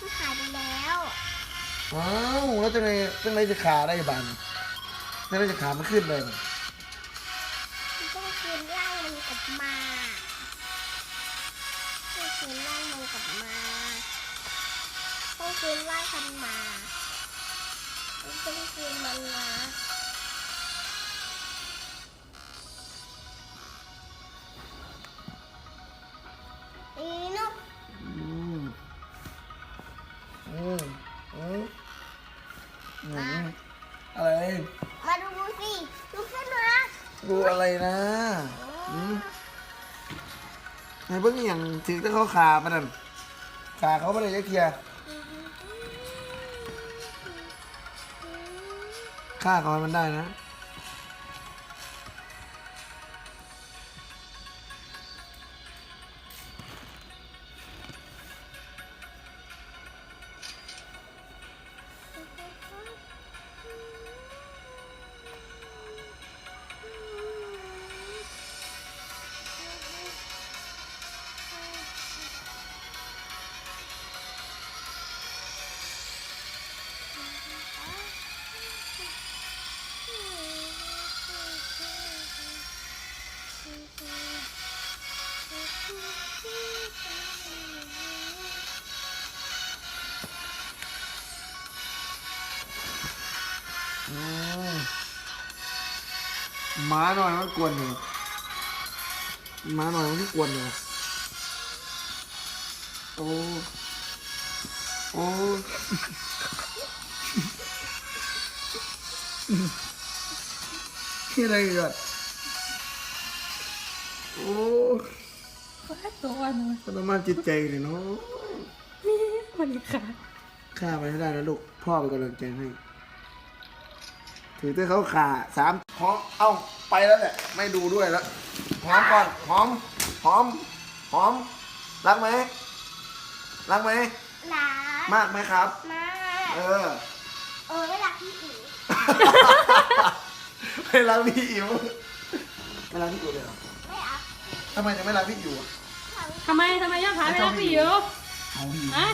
มันหายไปแล้วอ้าวแล้วจะไงจะไงจะขาได้บันจะไงจะขามันขึ้นเลยมันต้องคืนร่างมันกลับมาต้องคืนร่างมันกลับมาต้องคืนร่างมันมาต้องคืนมันมา อืมอะไรมาดูสิลุกขึ้นมาดูอะไรนะอืมไอ้เพิ่งอย่างถือแตะเขาขาปะนั่นขาเขาไม่ได้ยักเทียฆ่าเขาให้มันได้นะ มหมาหน่อยมันกวนอยู่หมาหน่อยมันกวนอยู่โอ้ โอ้ที่อะไรกันโอ้ ว่าตัวหนูทรมานจิตใจเลยเนาะสวัสดีค่ะฆ่ามันให้ได้นะลูก พ่อเป็นกำลังใจให้ ถือที่เขาขาสามพร้อมเอ้าไปแล้วแหละ ไม่ดูด้วยแล้วหอมก่อนหอมหอมหอม รักไหมรักไหมหลามากไหมครับ มาเออ เออไม่รักพี่อีกไม่รักพี่อิ๋วไม่รักพี่อิ๋วเลยเหรอไม่รักทำไมจะไม่รักพี่อิ๋วอะ ทำไมทำไมยอดขายไม่รับพี่อยู่ฮะ